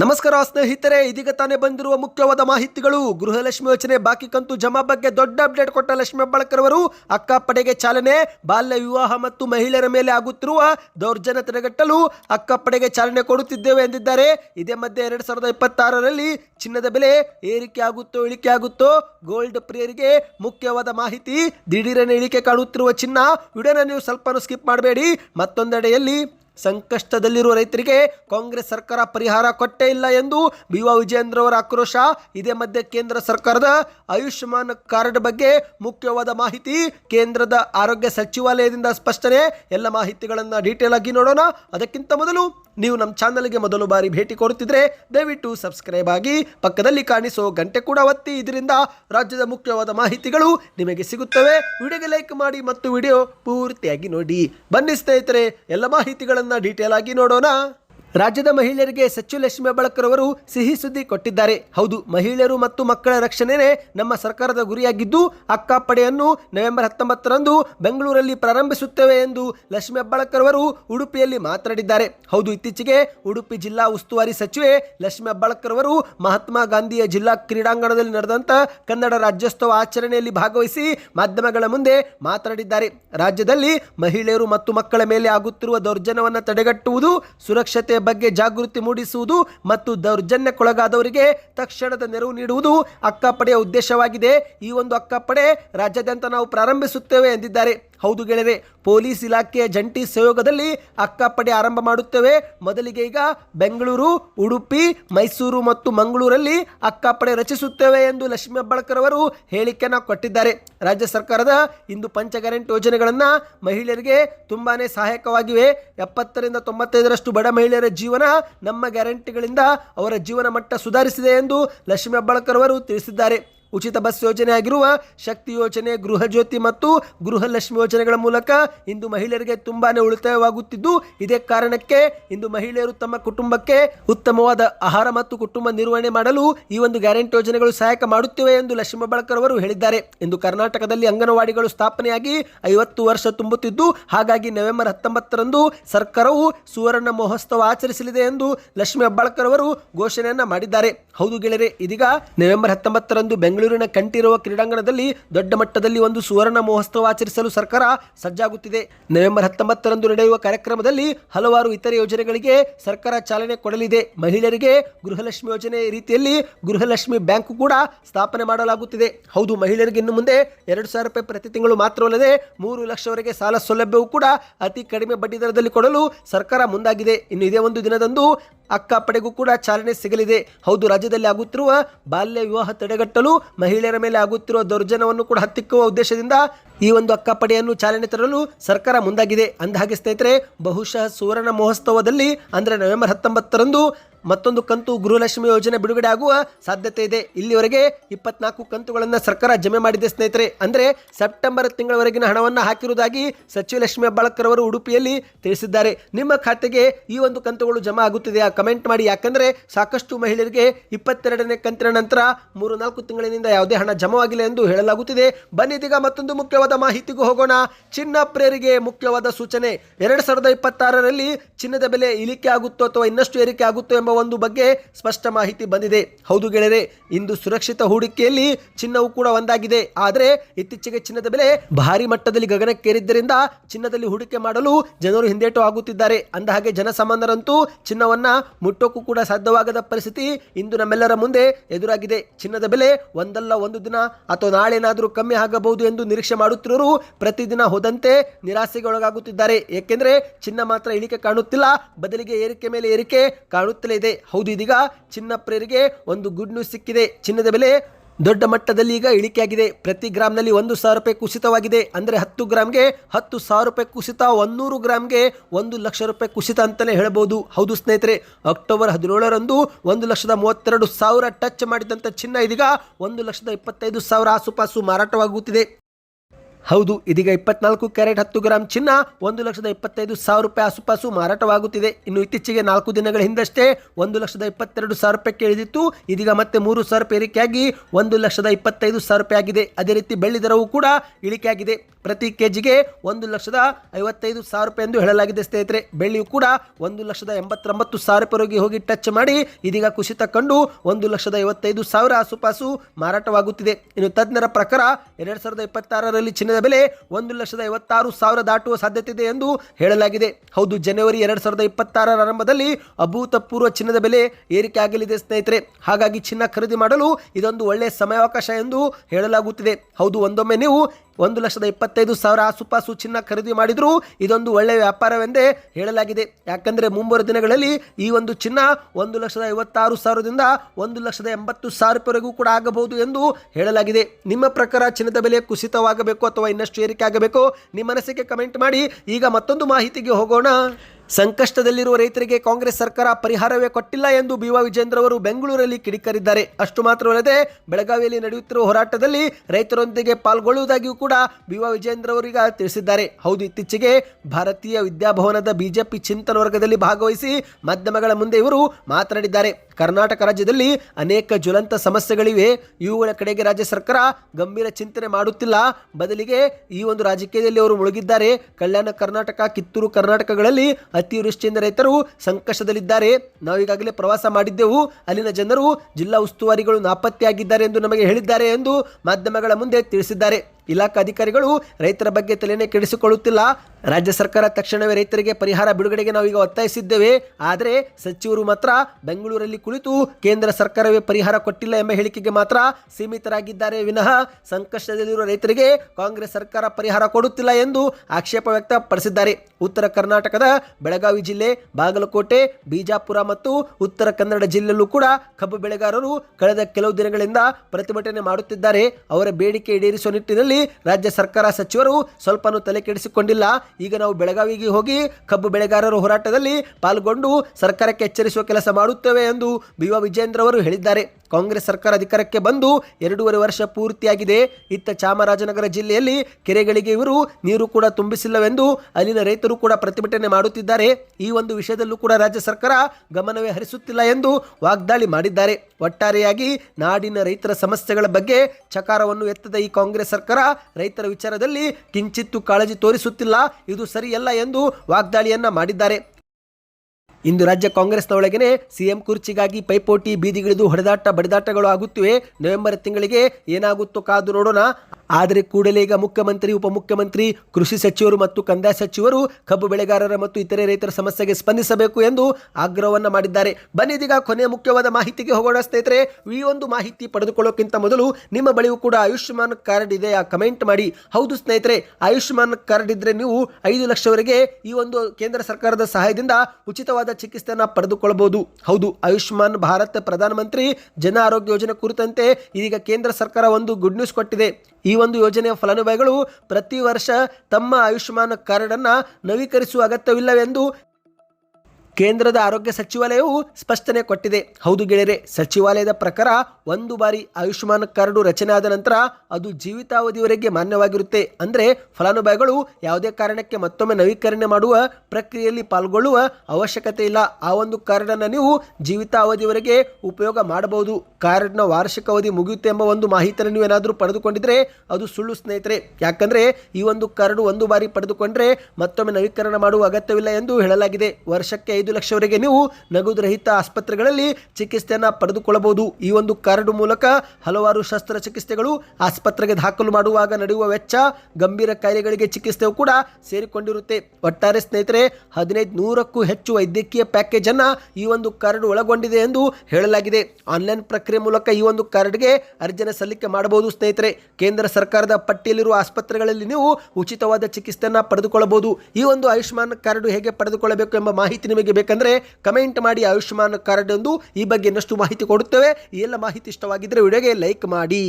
ನಮಸ್ಕಾರ ಸ್ನೇಹಿತರೆ, ಇದೀಗ ತಾನೇ ಬಂದಿರುವ ಮುಖ್ಯವಾದ ಮಾಹಿತಿಗಳು. ಗೃಹಲಕ್ಷ್ಮಿ ಯೋಜನೆ ಬಾಕಿ ಕಂತು ಜಮಾ ಬಗ್ಗೆ ದೊಡ್ಡ ಅಪ್ಡೇಟ್ ಕೊಟ್ಟ ಲಕ್ಷ್ಮಿ ಹೆಬ್ಬಾಳ್ಕರ್ ಅವರು ಅಕ್ಕಪಡೆಗೆ ಚಾಲನೆ, ಬಾಲ್ಯ ವಿವಾಹ ಮತ್ತು ಮಹಿಳೆಯರ ಮೇಲೆ ಆಗುತ್ತಿರುವ ದೌರ್ಜನ್ಯ ತಡೆಗಟ್ಟಲು ಅಕ್ಕಪಡೆಗೆ ಚಾಲನೆ ಕೊಡುತ್ತಿದ್ದೇವೆ ಎಂದಿದ್ದಾರೆ. ಇದೇ ಮಧ್ಯೆ ಎರಡು ಸಾವಿರದ ಇಪ್ಪತ್ತಾರರಲ್ಲಿ ಚಿನ್ನದ ಬೆಲೆ ಏರಿಕೆ ಆಗುತ್ತೋ, ಇಳಿಕೆ ಆಗುತ್ತೋ, ಗೋಲ್ಡ್ ಪ್ರಿಯರಿಗೆ ಮುಖ್ಯವಾದ ಮಾಹಿತಿ. ದಿಢೀರನೆ ಇಳಿಕೆ ಕಾಣುತ್ತಿರುವ ಚಿನ್ನ, ವಿಡಿಯೋನ ನೀವು ಸ್ವಲ್ಪನೂ ಸ್ಕಿಪ್ ಮಾಡಬೇಡಿ. ಮತ್ತೊಂದೆಡೆಯಲ್ಲಿ ಸಂಕಷ್ಟದಲ್ಲಿರುವ ರೈತರಿಗೆ ಕಾಂಗ್ರೆಸ್ ಸರ್ಕಾರ ಪರಿಹಾರ ಕೊಟ್ಟೇ ಇಲ್ಲ ಎಂದು ಬಿ ವಾ ವಿಜಯೇಂದ್ರ ಅವರ ಆಕ್ರೋಶ. ಇದೇ ಮಧ್ಯೆ ಕೇಂದ್ರ ಸರ್ಕಾರದ ಆಯುಷ್ಮಾನ್ ಕಾರ್ಡ್ ಬಗ್ಗೆ ಮುಖ್ಯವಾದ ಮಾಹಿತಿ ಕೇಂದ್ರದ ಆರೋಗ್ಯ ಸಚಿವಾಲಯದಿಂದ ಸ್ಪಷ್ಟನೆ. ಎಲ್ಲ ಮಾಹಿತಿಗಳನ್ನು ಡೀಟೇಲ್ ಆಗಿ ನೋಡೋಣ. ಅದಕ್ಕಿಂತ ಮೊದಲು ನೀವು ನಮ್ಮ ಚಾನಲ್ಗೆ ಮೊದಲು ಬಾರಿ ಭೇಟಿ ಕೊಡುತ್ತಿದ್ರೆ ದಯವಿಟ್ಟು ಸಬ್ಸ್ಕ್ರೈಬ್ ಆಗಿ ಪಕ್ಕದಲ್ಲಿ ಕಾಣಿಸೋ ಗಂಟೆ ಕೂಡ ಒತ್ತಿ. ಇದರಿಂದ ರಾಜ್ಯದ ಮುಖ್ಯವಾದ ಮಾಹಿತಿಗಳು ನಿಮಗೆ ಸಿಗುತ್ತವೆ. ವಿಡಿಯೋಗೆ ಲೈಕ್ ಮಾಡಿ ಮತ್ತು ವಿಡಿಯೋ ಪೂರ್ತಿಯಾಗಿ ನೋಡಿ. ಬನ್ನಿ ಸ್ನೇಹಿತರೆ, ಎಲ್ಲ ಮಾಹಿತಿಗಳನ್ನು ಡೀಟೇಲ್ ಆಗಿ ನೋಡೋಣ. ರಾಜ್ಯದ ಮಹಿಳೆಯರಿಗೆ ಸಚಿವ ಲಕ್ಷ್ಮಿ ಹೆಬ್ಬಾಳ್ಕರ್ ಅವರು ಸಿಹಿ ಸುದ್ದಿ ಕೊಟ್ಟಿದ್ದಾರೆ. ಹೌದು, ಮಹಿಳೆಯರು ಮತ್ತು ಮಕ್ಕಳ ರಕ್ಷಣೆನೇ ನಮ್ಮ ಸರ್ಕಾರದ ಗುರಿಯಾಗಿದ್ದು, ಅಕ್ಕಪಡೆಯನ್ನು ನವೆಂಬರ್ ಹತ್ತೊಂಬತ್ತರಂದು ಬೆಂಗಳೂರಲ್ಲಿ ಪ್ರಾರಂಭಿಸುತ್ತೇವೆ ಎಂದು ಲಕ್ಷ್ಮಿ ಹೆಬ್ಬಾಳ್ಕರ್ ಅವರು ಉಡುಪಿಯಲ್ಲಿ ಮಾತನಾಡಿದ್ದಾರೆ. ಹೌದು, ಇತ್ತೀಚೆಗೆ ಉಡುಪಿ ಜಿಲ್ಲಾ ಉಸ್ತುವಾರಿ ಸಚಿವೆ ಲಕ್ಷ್ಮಿ ಹೆಬ್ಬಾಳ್ಕರ್ ಅವರು ಮಹಾತ್ಮ ಗಾಂಧಿಯ ಜಿಲ್ಲಾ ಕ್ರೀಡಾಂಗಣದಲ್ಲಿ ನಡೆದಂತ ಕನ್ನಡ ರಾಜ್ಯೋತ್ಸವ ಆಚರಣೆಯಲ್ಲಿ ಭಾಗವಹಿಸಿ ಮಾಧ್ಯಮಗಳ ಮುಂದೆ ಮಾತನಾಡಿದ್ದಾರೆ. ರಾಜ್ಯದಲ್ಲಿ ಮಹಿಳೆಯರು ಮತ್ತು ಮಕ್ಕಳ ಮೇಲೆ ಆಗುತ್ತಿರುವ ದೌರ್ಜನ್ಯವನ್ನು ತಡೆಗಟ್ಟುವುದು ಸುರಕ್ಷತೆ ಬಗ್ಗೆ ಜಾಗೃತಿ ಮೂಡಿಸುವುದು ಮತ್ತು ದೌರ್ಜನ್ಯಕ್ಕೊಳಗಾದವರಿಗೆ ತಕ್ಷಣದ ನೆರವು ನೀಡುವುದು ಅಕ್ಕಪಡೆಯ ಉದ್ದೇಶವಾಗಿದೆ. ಈ ಒಂದು ಅಕ್ಕಪಡೆ ರಾಜ್ಯಾದ್ಯಂತ ನಾವು ಪ್ರಾರಂಭಿಸುತ್ತೇವೆ ಎಂದಿದ್ದಾರೆ. ಹೌದು ಗೆಳೆವೆ, ಪೊಲೀಸ್ ಇಲಾಖೆಯ ಜಂಟಿ ಸಹಯೋಗದಲ್ಲಿ ಅಕ್ಕಪಡೆ ಆರಂಭ ಮಾಡುತ್ತೇವೆ. ಮೊದಲಿಗೆ ಈಗ ಬೆಂಗಳೂರು, ಉಡುಪಿ, ಮೈಸೂರು ಮತ್ತು ಮಂಗಳೂರಲ್ಲಿ ಅಕ್ಕಪಡೆ ರಚಿಸುತ್ತೇವೆ ಎಂದು ಲಕ್ಷ್ಮೀ ಹೆಬ್ಬಾಳ್ಕರ್ ಅವರು ಹೇಳಿಕೆಯನ್ನು ಕೊಟ್ಟಿದ್ದಾರೆ. ರಾಜ್ಯ ಸರ್ಕಾರದ ಇಂದು ಪಂಚ ಗ್ಯಾರಂಟಿ ಯೋಜನೆಗಳನ್ನು ಮಹಿಳೆಯರಿಗೆ ತುಂಬಾ ಸಹಾಯಕವಾಗಿವೆ. ಎಪ್ಪತ್ತರಿಂದ ತೊಂಬತ್ತೈದರಷ್ಟು ಬಡ ಮಹಿಳೆಯರ ಜೀವನ ನಮ್ಮ ಗ್ಯಾರಂಟಿಗಳಿಂದ ಅವರ ಜೀವನ ಮಟ್ಟ ಸುಧಾರಿಸಿದೆ ಎಂದು ಲಕ್ಷ್ಮೀ ಹೆಬ್ಬಾಳ್ಕರ್ ಅವರು ತಿಳಿಸಿದ್ದಾರೆ. ಉಚಿತ ಬಸ್ ಯೋಜನೆ ಆಗಿರುವ ಶಕ್ತಿ ಯೋಜನೆ, ಗೃಹ ಜ್ಯೋತಿ ಮತ್ತು ಗೃಹಲಕ್ಷ್ಮಿ ಯೋಜನೆಗಳ ಮೂಲಕ ಇಂದು ಮಹಿಳೆಯರಿಗೆ ತುಂಬಾನೇ ಉಳಿತಾಯವಾಗುತ್ತಿದ್ದು, ಇದೇ ಕಾರಣಕ್ಕೆ ಇಂದು ಮಹಿಳೆಯರು ತಮ್ಮ ಕುಟುಂಬಕ್ಕೆ ಉತ್ತಮವಾದ ಆಹಾರ ಮತ್ತು ಕುಟುಂಬ ನಿರ್ವಹಣೆ ಮಾಡಲು ಈ ಒಂದು ಗ್ಯಾರಂಟಿ ಯೋಜನೆಗಳು ಸಹಾಯಕ ಮಾಡುತ್ತಿವೆ ಎಂದು ಲಕ್ಷ್ಮೀ ಅವರು ಹೇಳಿದ್ದಾರೆ. ಇಂದು ಕರ್ನಾಟಕದಲ್ಲಿ ಅಂಗನವಾಡಿಗಳು ಸ್ಥಾಪನೆಯಾಗಿ ಐವತ್ತು ವರ್ಷ ತುಂಬುತ್ತಿದ್ದು, ಹಾಗಾಗಿ ನವೆಂಬರ್ ಹತ್ತೊಂಬತ್ತರಂದು ಸರ್ಕಾರವು ಸುವರ್ಣ ಮಹೋತ್ಸವ ಆಚರಿಸಲಿದೆ ಎಂದು ಲಕ್ಷ್ಮೀ ಅಬ್ಬಾಳ್ಕರ್ ಅವರು ಘೋಷಣೆಯನ್ನ ಮಾಡಿದ್ದಾರೆ. ಹೌದು ಗೆಳೆಯರೆ, ಇದೀಗ ನವೆಂಬರ್ ಹತ್ತೊಂಬತ್ತರಂದು ಬೆಂಗಳೂರಿನ ಕಂಠೀರವ ಕ್ರೀಡಾಂಗಣದಲ್ಲಿ ದೊಡ್ಡ ಮಟ್ಟದಲ್ಲಿ ಒಂದು ಸುವರ್ಣ ಮಹೋತ್ಸವ ಆಚರಿಸಲು ಸರ್ಕಾರ ಸಜ್ಜಾಗುತ್ತಿದೆ. ನವೆಂಬರ್ ಹತ್ತೊಂಬತ್ತರಂದು ನಡೆಯುವ ಕಾರ್ಯಕ್ರಮದಲ್ಲಿ ಹಲವಾರು ಇತರೆ ಯೋಜನೆಗಳಿಗೆ ಸರ್ಕಾರ ಚಾಲನೆ ಕೊಡಲಿದೆ. ಮಹಿಳೆಯರಿಗೆ ಗೃಹಲಕ್ಷ್ಮಿ ಯೋಜನೆ ರೀತಿಯಲ್ಲಿ ಗೃಹಲಕ್ಷ್ಮಿ ಬ್ಯಾಂಕ್ ಕೂಡ ಸ್ಥಾಪನೆ ಮಾಡಲಾಗುತ್ತಿದೆ. ಹೌದು, ಮಹಿಳೆಯರಿಗೆ ಇನ್ನು ಮುಂದೆ ಎರಡು ಸಾವಿರ ರೂಪಾಯಿ ಪ್ರತಿ ತಿಂಗಳು ಮಾತ್ರವಲ್ಲದೆ ಮೂರು ಲಕ್ಷವರೆಗೆ ಸಾಲ ಸೌಲಭ್ಯವೂ ಕೂಡ ಅತಿ ಕಡಿಮೆ ಬಡ್ಡಿ ದರದಲ್ಲಿ ಕೊಡಲು ಸರ್ಕಾರ ಮುಂದಾಗಿದೆ. ಇನ್ನು ಇದೇ ಒಂದು ದಿನದಂದು ಅಕ್ಕಪಡೆಗೂ ಕೂಡ ಚಾಲನೆ ಸಿಗಲಿದೆ. ಹೌದು, ರಾಜ್ಯದಲ್ಲಿ ಆಗುತ್ತಿರುವ ಬಾಲ್ಯ ವಿವಾಹ ತಡೆಗಟ್ಟಲು ಮಹಿಳೆಯರ ಮೇಲೆ ಆಗುತ್ತಿರುವ ದೌರ್ಜನ್ಯವನ್ನು ಕೂಡ ಹತ್ತಿಕ್ಕುವ ಉದ್ದೇಶದಿಂದ ಈ ಒಂದು ಅಕ್ಕಪಡೆಯನ್ನು ಚಾಲನೆ ತರಲು ಸರ್ಕಾರ ಮುಂದಾಗಿದೆ. ಅಂದಹಾಗೆ ಸ್ನೇಹಿತರೆ, ಬಹುಶಃ ಸುವರ್ಣ ಮಹೋತ್ಸವದಲ್ಲಿ ಅಂದರೆ ನವೆಂಬರ್ ಹತ್ತೊಂಬತ್ತರಂದು ಮತ್ತೊಂದು ಕಂತು ಗೃಹಲಕ್ಷ್ಮಿ ಯೋಜನೆ ಬಿಡುಗಡೆ ಆಗುವ ಸಾಧ್ಯತೆ ಇದೆ. ಇಲ್ಲಿವರೆಗೆ ಇಪ್ಪತ್ನಾಲ್ಕು ಕಂತುಗಳನ್ನು ಸರ್ಕಾರ ಜಮೆ ಮಾಡಿದೆ ಸ್ನೇಹಿತರೆ. ಅಂದರೆ ಸೆಪ್ಟೆಂಬರ್ ತಿಂಗಳವರೆಗಿನ ಹಣವನ್ನು ಹಾಕಿರುವುದಾಗಿ ಸಚಿವ ಲಕ್ಷ್ಮಿ ಹೆಬ್ಬಾಳ್ಕರ್ ಅವರು ಉಡುಪಿಯಲ್ಲಿ ತಿಳಿಸಿದ್ದಾರೆ. ನಿಮ್ಮ ಖಾತೆಗೆ ಈ ಒಂದು ಕಂತುಗಳು ಜಮಾ ಆಗುತ್ತಿದೆಯಾ? ಕಮೆಂಟ್ ಮಾಡಿ. ಯಾಕಂದರೆ ಸಾಕಷ್ಟು ಮಹಿಳೆಯರಿಗೆ ಇಪ್ಪತ್ತೆರಡನೇ ಕಂತಿನ ನಂತರ ಮೂರು ನಾಲ್ಕು ತಿಂಗಳಿನಿಂದ ಯಾವುದೇ ಹಣ ಜಮವಾಗಿಲ್ಲ ಎಂದು ಹೇಳಲಾಗುತ್ತಿದೆ. ಬನ್ನಿ ಇದೀಗ ಮತ್ತೊಂದು ಮುಖ್ಯವಾದ ಮಾಹಿತಿಗೂ ಹೋಗೋಣ. ಚಿನ್ನ ಪ್ರೇರಿಗೆ ಮುಖ್ಯವಾದ ಸೂಚನೆ. ಎರಡು ಸಾವಿರದ ಇಪ್ಪತ್ತಾರರಲ್ಲಿ ಚಿನ್ನದ ಬೆಲೆ ಇಳಿಕೆ ಆಗುತ್ತೋ ಅಥವಾ ಇನ್ನಷ್ಟು ಏರಿಕೆ ಆಗುತ್ತೋ ಎಂಬ ಒಂದು ಬಗ್ಗೆ ಸ್ಪಷ್ಟ ಮಾಹಿತಿ ಬಂದಿದೆ. ಹೌದು ಗೆಳೆಯರೆ, ಇಂದು ಸುರಕ್ಷಿತ ಹೂಡಿಕೆಯಲ್ಲಿ ಚಿನ್ನವು ಕೂಡ ಒಂದಾಗಿದೆ. ಆದರೆ ಇತ್ತೀಚೆಗೆ ಚಿನ್ನದ ಬೆಲೆ ಭಾರಿ ಮಟ್ಟದಲ್ಲಿ ಗಗನಕ್ಕೇರಿದ್ದರಿಂದ ಚಿನ್ನದಲ್ಲಿ ಹೂಡಿಕೆ ಮಾಡಲು ಜನರು ಹಿಂದೇಟು ಆಗುತ್ತಿದ್ದಾರೆ. ಅಂದಹಾಗೆ ಜನಸಾಮಾನ್ಯರಂತೂ ಚಿನ್ನವನ್ನ ಮುಟ್ಟೋಕ್ಕೂ ಕೂಡ ಸಾಧ್ಯವಾಗದ ಪರಿಸ್ಥಿತಿ ಇಂದು ನಮ್ಮೆಲ್ಲರ ಮುಂದೆ ಎದುರಾಗಿದೆ. ಚಿನ್ನದ ಬೆಲೆ ಒಂದಲ್ಲ ಒಂದು ದಿನ ಅಥವಾ ನಾಳೆನಾದರೂ ಕಮ್ಮಿ ಆಗಬಹುದು ಎಂದು ನಿರೀಕ್ಷೆ ಮಾಡುತ್ತಿರುವರು ಪ್ರತಿದಿನ ಹೋದಂತೆ ನಿರಾಸೆಗೆ ಒಳಗಾಗುತ್ತಿದ್ದಾರೆ ಏಕೆಂದರೆ ಚಿನ್ನ ಮಾತ್ರ ಇಳಿಕೆ ಕಾಣುತ್ತಿಲ್ಲ, ಬದಲಿಗೆ ಏರಿಕೆ ಮೇಲೆ ಏರಿಕೆ ಕಾಣುತ್ತಲೇ ಇದೆ ಹೌದು, ಇದೀಗ ಚಿನ್ನ ಪ್ರಿಯರಿಗೆ ಒಂದು ಗುಡ್ ನ್ಯೂಸ್ ಸಿಕ್ಕಿದೆ. ಚಿನ್ನದ ಬೆಲೆ ದೊಡ್ಡ ಮಟ್ಟದಲ್ಲಿ ಈಗ ಇಳಿಕೆಯಾಗಿದೆ. ಪ್ರತಿ ಗ್ರಾಮ್ನಲ್ಲಿ ಒಂದು ಸಾವಿರ ರೂಪಾಯಿ ಕುಸಿತವಾಗಿದೆ. ಅಂದರೆ ಹತ್ತು ಗ್ರಾಮ್ಗೆ ಹತ್ತು ಸಾವಿರ ರೂಪಾಯಿ ಕುಸಿತ, ಒಂದೂರು ಗ್ರಾಮ್ಗೆ ಒಂದು ಲಕ್ಷ ರೂಪಾಯಿ ಕುಸಿತ ಅಂತಲೇ ಹೇಳ್ಬೋದು ಹೌದು ಸ್ನೇಹಿತರೆ, ಅಕ್ಟೋಬರ್ ಹದಿನೇಳರಂದು ಒಂದು ಲಕ್ಷದ ಮೂವತ್ತೆರಡು ಸಾವಿರ ಟಚ್ ಮಾಡಿದಂಥ ಚಿನ್ನ ಇದೀಗ ಒಂದು ಲಕ್ಷದ ಇಪ್ಪತ್ತೈದು ಸಾವಿರ ಆಸುಪಾಸು ಮಾರಾಟವಾಗುತ್ತಿದೆ. ಹೌದು, ಇದೀಗ ಇಪ್ಪತ್ನಾಲ್ಕು ಕ್ಯಾರೆಟ್ ಹತ್ತು ಗ್ರಾಂ ಚಿನ್ನ, ಒಂದು ಲಕ್ಷದ ಇಪ್ಪತ್ತೈದು ಸಾವಿರ ರೂಪಾಯಿ ಆಸುಪಾಸು ಮಾರಾಟವಾಗುತ್ತಿದೆ. ಇನ್ನು ಇತ್ತೀಚೆಗೆ ನಾಲ್ಕು ದಿನಗಳ ಹಿಂದಷ್ಟೇ ಒಂದು ಲಕ್ಷದ ಇಪ್ಪತ್ತೆರಡು ಸಾವಿರ ರೂಪಾಯಿ ಇಳಿದಿತ್ತು ಇದೀಗ ಮತ್ತೆ ಮೂರು ಸಾವಿರ ರೂಪಾಯಿ ಏರಿಕೆಯಾಗಿ ಒಂದು ಲಕ್ಷದ ಇಪ್ಪತ್ತೈದು ಸಾವಿರ ರೂಪಾಯಿ ಆಗಿದೆ. ಅದೇ ರೀತಿ ಬೆಳ್ಳಿ ದರವೂ ಕೂಡ ಇಳಿಕೆಯಾಗಿದೆ. ಪ್ರತಿ ಕೆ ಜಿಗೆ ಒಂದು ಲಕ್ಷದ ಐವತ್ತೈದು ಸಾವಿರ ರೂಪಾಯಿ ಎಂದು ಹೇಳಲಾಗಿದೆ ಸ್ನೇಹಿತರೆ. ಬೆಳ್ಳಿಯು ಕೂಡ ಒಂದು ಲಕ್ಷದ ಎಂಬತ್ತೊಂಬತ್ತು ಸಾವಿರ ರೂಪಾಯಿಗೆ ಹೋಗಿ ಟಚ್ ಮಾಡಿ ಇದೀಗ ಕುಸಿತ ಕಂಡು ಒಂದು ಲಕ್ಷದ ಐವತ್ತೈದು ಸಾವಿರ ಆಸುಪಾಸು ಮಾರಾಟವಾಗುತ್ತಿದೆ. ಇನ್ನು ತಜ್ಞರ ಪ್ರಕಾರ, ಎರಡು ಸಾವಿರದ ಇಪ್ಪತ್ತಾರರಲ್ಲಿ ಚಿನ್ನದ ಬೆಲೆ ಒಂದು ಲಕ್ಷದ ಐವತ್ತಾರು ಸಾವಿರ ದಾಟುವ ಸಾಧ್ಯತೆ ಇದೆ ಎಂದು ಹೇಳಲಾಗಿದೆ. ಹೌದು, ಜನವರಿ ಎರಡು ಸಾವಿರದ ಇಪ್ಪತ್ತಾರರ ಆರಂಭದಲ್ಲಿ ಅಭೂತಪೂರ್ವ ಚಿನ್ನದ ಬೆಲೆ ಏರಿಕೆ ಆಗಲಿದೆ ಸ್ನೇಹಿತರೆ. ಹಾಗಾಗಿ ಚಿನ್ನ ಖರೀದಿ ಮಾಡಲು ಇದೊಂದು ಒಳ್ಳೆಯ ಸಮಯಾವಕಾಶ ಎಂದು ಹೇಳಲಾಗುತ್ತಿದೆ. ಹೌದು, ಒಂದೊಮ್ಮೆ ನೀವು ಒಂದು ಲಕ್ಷದ ಇಪ್ಪತ್ತೈದು ಸಾವಿರ ಆಸುಪಾಸು ಚಿನ್ನ ಖರೀದಿ ಮಾಡಿದರೂ. ಇದೊಂದು ಒಳ್ಳೆಯ ವ್ಯಾಪಾರವೆಂದೇ ಹೇಳಲಾಗಿದೆ. ಯಾಕಂದರೆ ಮುಂಬರುವ ದಿನಗಳಲ್ಲಿ ಈ ಒಂದು ಚಿನ್ನ ಒಂದು ಲಕ್ಷದ ಐವತ್ತಾರು ಸಾವಿರದಿಂದ ಒಂದು ಲಕ್ಷದ ಎಂಬತ್ತು ಸಾವಿರ ರೂಪಾಯಿವರೆಗೂ ಕೂಡ ಆಗಬಹುದು ಎಂದು ಹೇಳಲಾಗಿದೆ. ನಿಮ್ಮ ಪ್ರಕಾರ ಚಿನ್ನದ ಬೆಲೆ ಕುಸಿತವಾಗಬೇಕು ಅಥವಾ ಇನ್ನಷ್ಟು ಏರಿಕೆ ಆಗಬೇಕು? ನಿಮ್ಮ ಮನಸ್ಸಿಗೆ ಕಮೆಂಟ್ ಮಾಡಿ. ಈಗ ಮತ್ತೊಂದು ಮಾಹಿತಿಗೆ ಹೋಗೋಣ. ಸಂಕಷ್ಟದಲ್ಲಿರುವ ರೈತರಿಗೆ ಕಾಂಗ್ರೆಸ್ ಸರ್ಕಾರ ಪರಿಹಾರವೇ ಕೊಟ್ಟಿಲ್ಲ ಎಂದು ಬಿ ವಾ ವಿಜೇಂದ್ರ ಅವರು ಬೆಂಗಳೂರಲ್ಲಿ ಕಿಡಿಕರಿದ್ದಾರೆ. ಅಷ್ಟು ಮಾತ್ರವಲ್ಲದೆ, ಬೆಳಗಾವಿಯಲ್ಲಿ ನಡೆಯುತ್ತಿರುವ ಹೋರಾಟದಲ್ಲಿ ರೈತರೊಂದಿಗೆ ಪಾಲ್ಗೊಳ್ಳುವುದಾಗಿಯೂ ಕೂಡ ಬಿ ವಾ ವಿಜೇಂದ್ರ ಅವರೀಗ ತಿಳಿಸಿದ್ದಾರೆ. ಹೌದು, ಇತ್ತೀಚೆಗೆ ಭಾರತೀಯ ವಿದ್ಯಾಭವನದ ಬಿಜೆಪಿ ಚಿಂತನ ವರ್ಗದಲ್ಲಿ ಭಾಗವಹಿಸಿ ಮಾಧ್ಯಮಗಳ ಮುಂದೆ ಇವರು ಮಾತನಾಡಿದ್ದಾರೆ. ಕರ್ನಾಟಕ ರಾಜ್ಯದಲ್ಲಿ ಅನೇಕ ಜ್ವಲಂತ ಸಮಸ್ಯೆಗಳಿವೆ. ಇವುಗಳ ಕಡೆಗೆ ರಾಜ್ಯ ಸರ್ಕಾರ ಗಂಭೀರ ಚಿಂತನೆ ಮಾಡುತ್ತಿಲ್ಲ. ಬದಲಿಗೆ ಈ ಒಂದು ರಾಜಕೀಯದಲ್ಲಿ ಅವರು ಮುಳುಗಿದ್ದಾರೆ. ಕಲ್ಯಾಣ ಕರ್ನಾಟಕ, ಕಿತ್ತೂರು ಕರ್ನಾಟಕಗಳಲ್ಲಿ ಅತಿವೃಷ್ಟಿಯಿಂದ ರೈತರು ಸಂಕಷ್ಟದಲ್ಲಿದ್ದಾರೆ. ನಾವು ಈಗಾಗಲೇ ಪ್ರವಾಸ ಮಾಡಿದ್ದೆವು. ಅಲ್ಲಿನ ಜನರು ಜಿಲ್ಲಾ ಉಸ್ತುವಾರಿಗಳು ನಾಪತ್ತೆಯಾಗಿದ್ದಾರೆ ಎಂದು ನಮಗೆ ಹೇಳಿದ್ದಾರೆ ಎಂದು ಮಾಧ್ಯಮಗಳ ಮುಂದೆ ತಿಳಿಸಿದ್ದಾರೆ. ಇಲಾಖಾ ಅಧಿಕಾರಿಗಳು ರೈತರ ಬಗ್ಗೆ ತಲೆನೇ ಕೆಡಿಸಿಕೊಳ್ಳುತ್ತಿಲ್ಲ. ರಾಜ್ಯ ಸರ್ಕಾರ ತಕ್ಷಣವೇ ರೈತರಿಗೆ ಪರಿಹಾರ ಬಿಡುಗಡೆಗೆ ನಾವೀಗ ಒತ್ತಾಯಿಸಿದ್ದೇವೆ. ಆದರೆ ಸಚಿವರು ಮಾತ್ರ ಬೆಂಗಳೂರಲ್ಲಿ ಕುಳಿತು ಕೇಂದ್ರ ಸರ್ಕಾರವೇ ಪರಿಹಾರ ಕೊಟ್ಟಿಲ್ಲ ಎಂಬ ಹೇಳಿಕೆಗೆ ಮಾತ್ರ ಸೀಮಿತರಾಗಿದ್ದಾರೆ. ವಿನಃ ಸಂಕಷ್ಟದಲ್ಲಿರುವ ರೈತರಿಗೆ ಕಾಂಗ್ರೆಸ್ ಸರ್ಕಾರ ಪರಿಹಾರ ಕೊಡುತ್ತಿಲ್ಲ ಎಂದು ಆಕ್ಷೇಪ ವ್ಯಕ್ತಪಡಿಸಿದ್ದಾರೆ. ಉತ್ತರ ಕರ್ನಾಟಕದ ಬೆಳಗಾವಿ ಜಿಲ್ಲೆ, ಬಾಗಲಕೋಟೆ, ಬಿಜಾಪುರ ಮತ್ತು ಉತ್ತರ ಕನ್ನಡ ಜಿಲ್ಲೆಯಲ್ಲೂ ಕೂಡ ಕಬ್ಬು ಬೆಳೆಗಾರರು ಕಳೆದ ಕೆಲವು ದಿನಗಳಿಂದ ಪ್ರತಿಭಟನೆ ಮಾಡುತ್ತಿದ್ದಾರೆ. ಅವರ ಬೇಡಿಕೆ ಈಡೇರಿಸುವ ನಿಟ್ಟಿನಲ್ಲಿ ರಾಜ್ಯ ಸರ್ಕಾರ ಸಚಿವರು ಸ್ವಲ್ಪನೂ ತಲೆ ಕೆಡಿಸಿಕೊಂಡಿಲ್ಲ. ಈಗ ನಾವು ಬೆಳಗಾವಿಗೆ ಹೋಗಿ ಕಬ್ಬು ಬೆಳೆಗಾರರ ಹೋರಾಟದಲ್ಲಿ ಪಾಲ್ಗೊಂಡು ಸರ್ಕಾರಕ್ಕೆ ಎಚ್ಚರಿಸುವ ಕೆಲಸ ಮಾಡುತ್ತೇವೆ ಎಂದು ಬಿ ವಿಜಯೇಂದ್ರ ಅವರು ಹೇಳಿದ್ದಾರೆ. ಕಾಂಗ್ರೆಸ್ ಸರ್ಕಾರ ಅಧಿಕಾರಕ್ಕೆ ಬಂದು ಎರಡೂವರೆ ವರ್ಷ ಪೂರ್ತಿಯಾಗಿದೆ. ಇತ್ತ ಚಾಮರಾಜನಗರ ಜಿಲ್ಲೆಯಲ್ಲಿ ಕೆರೆಗಳಿಗೆ ಇವರು ನೀರು ಕೂಡ ತುಂಬಿಸಿಲ್ಲವೆಂದು ಅಲ್ಲಿನ ರೈತರು ಕೂಡ ಪ್ರತಿಭಟನೆ ಮಾಡುತ್ತಿದ್ದಾರೆ. ಈ ಒಂದು ವಿಷಯದಲ್ಲೂ ಕೂಡ ರಾಜ್ಯ ಸರ್ಕಾರ ಗಮನವೇ ಹರಿಸುತ್ತಿಲ್ಲ ಎಂದು ವಾಗ್ದಾಳಿ ಮಾಡಿದ್ದಾರೆ. ಒಟ್ಟಾರೆಯಾಗಿ ನಾಡಿನ ರೈತರ ಸಮಸ್ಯೆಗಳ ಬಗ್ಗೆ ಚಕಾರವನ್ನು ಎತ್ತದ ಈ ಕಾಂಗ್ರೆಸ್ ಸರ್ಕಾರ ರೈತರ ವಿಚಾರದಲ್ಲಿ ಕಿಂಚಿತ್ತು ಕಾಳಜಿ ತೋರಿಸುತ್ತಿಲ್ಲ. ಇದು ಸರಿಯಲ್ಲ ಎಂದು ವಾಗ್ದಾಳಿಯನ್ನ ಮಾಡಿದ್ದಾರೆ. ಇಂದು ರಾಜ್ಯ ಕಾಂಗ್ರೆಸ್ನ ಒಳಗೇನೆ ಸಿಎಂ ಕುರ್ಚಿಗಾಗಿ ಪೈಪೋಟಿ ಬೀದಿಗಿಳಿದು ಹೊಡೆದಾಟ ಬಡಿದಾಟಗಳು ಆಗುತ್ತಿವೆ. ನವೆಂಬರ್ ತಿಂಗಳಿಗೆ ಏನಾಗುತ್ತೋ ಕಾದು ನೋಡೋಣ. ಆದರೆ ಕೂಡಲೇ ಈಗ ಮುಖ್ಯಮಂತ್ರಿ, ಉಪಮುಖ್ಯಮಂತ್ರಿ, ಕೃಷಿ ಸಚಿವರು ಮತ್ತು ಕಂದಾಯ ಸಚಿವರು ಕಬ್ಬು ಬೆಳೆಗಾರರ ಮತ್ತು ಇತರೆ ರೈತರ ಸಮಸ್ಯೆಗೆ ಸ್ಪಂದಿಸಬೇಕು ಎಂದು ಆಗ್ರಹವನ್ನು ಮಾಡಿದ್ದಾರೆ. ಬನ್ನಿ ಇದೀಗ ಕೊನೆಯ ಮುಖ್ಯವಾದ ಮಾಹಿತಿಗೆ ಹೋಗೋಣ ಸ್ನೇಹಿತರೆ. ಈ ಒಂದು ಮಾಹಿತಿ ಪಡೆದುಕೊಳ್ಳೋಕ್ಕಿಂತ ಮೊದಲು ನಿಮ್ಮ ಬಳಿಯೂ ಕೂಡ ಆಯುಷ್ಮಾನ್ ಕಾರ್ಡ್ ಇದೆ ಆ ಕಮೆಂಟ್ ಮಾಡಿ. ಹೌದು ಸ್ನೇಹಿತರೆ, ಆಯುಷ್ಮಾನ್ ಕಾರ್ಡ್ ಇದ್ರೆ ನೀವು ಐದು ಲಕ್ಷವರೆಗೆ ಈ ಒಂದು ಕೇಂದ್ರ ಸರ್ಕಾರದ ಸಹಾಯದಿಂದ ಉಚಿತವಾದ ಚಿಕಿತ್ಸೆಯನ್ನು ಪಡೆದುಕೊಳ್ಳಬಹುದು ಹೌದು, ಆಯುಷ್ಮಾನ್ ಭಾರತ್ ಪ್ರಧಾನಮಂತ್ರಿ ಜನ ಆರೋಗ್ಯ ಯೋಜನೆ ಕುರಿತಂತೆ ಇದೀಗ ಕೇಂದ್ರ ಸರ್ಕಾರ ಒಂದು ಗುಡ್ ನ್ಯೂಸ್ ಕೊಟ್ಟಿದೆ. ಈ ಒಂದು ಯೋಜನೆಯ ಫಲಾನುಭವಿಗಳು ಪ್ರತಿ ವರ್ಷ ತಮ್ಮ ಆಯುಷ್ಮಾನ್ ಕಾರ್ಡನ್ನು ನವೀಕರಿಸುವ ಅಗತ್ಯವಿಲ್ಲವೆಂದು ಕೇಂದ್ರದ ಆರೋಗ್ಯ ಸಚಿವಾಲಯವು ಸ್ಪಷ್ಟನೆ ಕೊಟ್ಟಿದೆ. ಹೌದು ಗೆಳೆಯರೆ, ಸಚಿವಾಲಯದ ಪ್ರಕಾರ ಒಂದು ಬಾರಿ ಆಯುಷ್ಮಾನ್ ಕಾರ್ಡು ರಚನೆ ಆದ ನಂತರ ಅದು ಜೀವಿತಾವಧಿಯವರೆಗೆ ಮಾನ್ಯವಾಗಿರುತ್ತೆ. ಅಂದರೆ ಫಲಾನುಭವಿಗಳು ಯಾವುದೇ ಕಾರಣಕ್ಕೆ ಮತ್ತೊಮ್ಮೆ ನವೀಕರಣೆ ಮಾಡುವ ಪ್ರಕ್ರಿಯೆಯಲ್ಲಿ ಪಾಲ್ಗೊಳ್ಳುವ ಅವಶ್ಯಕತೆ ಇಲ್ಲ. ಆ ಒಂದು ಕಾರ್ಡನ್ನು ನೀವು ಜೀವಿತಾವಧಿಯವರೆಗೆ ಉಪಯೋಗ ಮಾಡಬಹುದು. ಕಾರ್ಡ್ನ ವಾರ್ಷಿಕ ಅವಧಿ ಮುಗಿಯುತ್ತೆ ಎಂಬ ಒಂದು ಮಾಹಿತಿಯನ್ನು ನೀವು ಏನಾದರೂ ಪಡೆದುಕೊಂಡಿದ್ರೆ ಅದು ಸುಳ್ಳು ಸ್ನೇಹಿತರೆ. ಯಾಕಂದರೆ ಈ ಒಂದು ಕಾರ್ಡು ಒಂದು ಬಾರಿ ಪಡೆದುಕೊಂಡ್ರೆ ಮತ್ತೊಮ್ಮೆ ನವೀಕರಣ ಮಾಡುವ ಅಗತ್ಯವಿಲ್ಲ ಎಂದು ಹೇಳಲಾಗಿದೆ. ವರ್ಷಕ್ಕೆ ಐದು ಲಕ್ಷವರೆಗೆ ನೀವು ನಗದು ರಹಿತ ಆಸ್ಪತ್ರೆಗಳಲ್ಲಿ ಚಿಕಿತ್ಸೆಯನ್ನು ಪಡೆದುಕೊಳ್ಳಬಹುದು. ಈ ಒಂದು ಕಾರ್ಡ್ ಮೂಲಕ ಹಲವಾರು ಶಸ್ತ್ರಚಿಕಿತ್ಸೆಗಳು ಆಸ್ಪತ್ರೆಗೆ ದಾಖಲು ಮಾಡುವಾಗ ನಡೆಯುವ ವೆಚ್ಚ, ಗಂಭೀರ ಕಾಯಿಲೆಗಳಿಗೆ ಚಿಕಿತ್ಸೆಯು ಕೂಡ ಸೇರಿಕೊಂಡಿರುತ್ತೆ. ಒಟ್ಟಾರೆ ಸ್ನೇಹಿತರೆ ಹದಿನೈದು ನೂರಕ್ಕೂ ಹೆಚ್ಚು ವೈದ್ಯಕೀಯ ಪ್ಯಾಕೇಜ್ ಅನ್ನ ಈ ಒಂದು ಕಾರ್ಡ್ ಒಳಗೊಂಡಿದೆ ಎಂದು ಹೇಳಲಾಗಿದೆ. ಆನ್ಲೈನ್ ಪ್ರಕ್ರಿಯೆ ಮೂಲಕ ಈ ಒಂದು ಕಾರ್ಡ್ಗೆ ಅರ್ಜಿನ ಸಲ್ಲಿಕೆ ಮಾಡಬಹುದು ಸ್ನೇಹಿತರೆ. ಕೇಂದ್ರ ಸರ್ಕಾರದ ಪಟ್ಟಿಯಲ್ಲಿರುವ ಆಸ್ಪತ್ರೆಗಳಲ್ಲಿ ನೀವು ಉಚಿತವಾದ ಚಿಕಿತ್ಸೆಯನ್ನು ಪಡೆದುಕೊಳ್ಳಬಹುದು. ಈ ಒಂದು ಆಯುಷ್ಮಾನ್ ಕಾರ್ಡ್ ಹೇಗೆ ಪಡೆದುಕೊಳ್ಳಬೇಕು ಎಂಬ ಮಾಹಿತಿ ನಿಮಗೆ ಬೇಕಂದ್ರೆ ಕಮೆಂಟ್ ಮಾಡಿ ಆಯುಷ್ಮಾನ್ ಕಾರ್ಡ್ ಎಂದು ಈ ಬಗ್ಗೆ ಇನ್ನಷ್ಟು ಮಾಹಿತಿ ಕೊಡುತ್ತೇವೆ. ಎಲ್ಲ ಮಾಹಿತಿ ಇಷ್ಟವಾಗಿದ್ದರೆ ವಿಡಿಯೋಗೆ ಲೈಕ್ ಮಾಡಿ.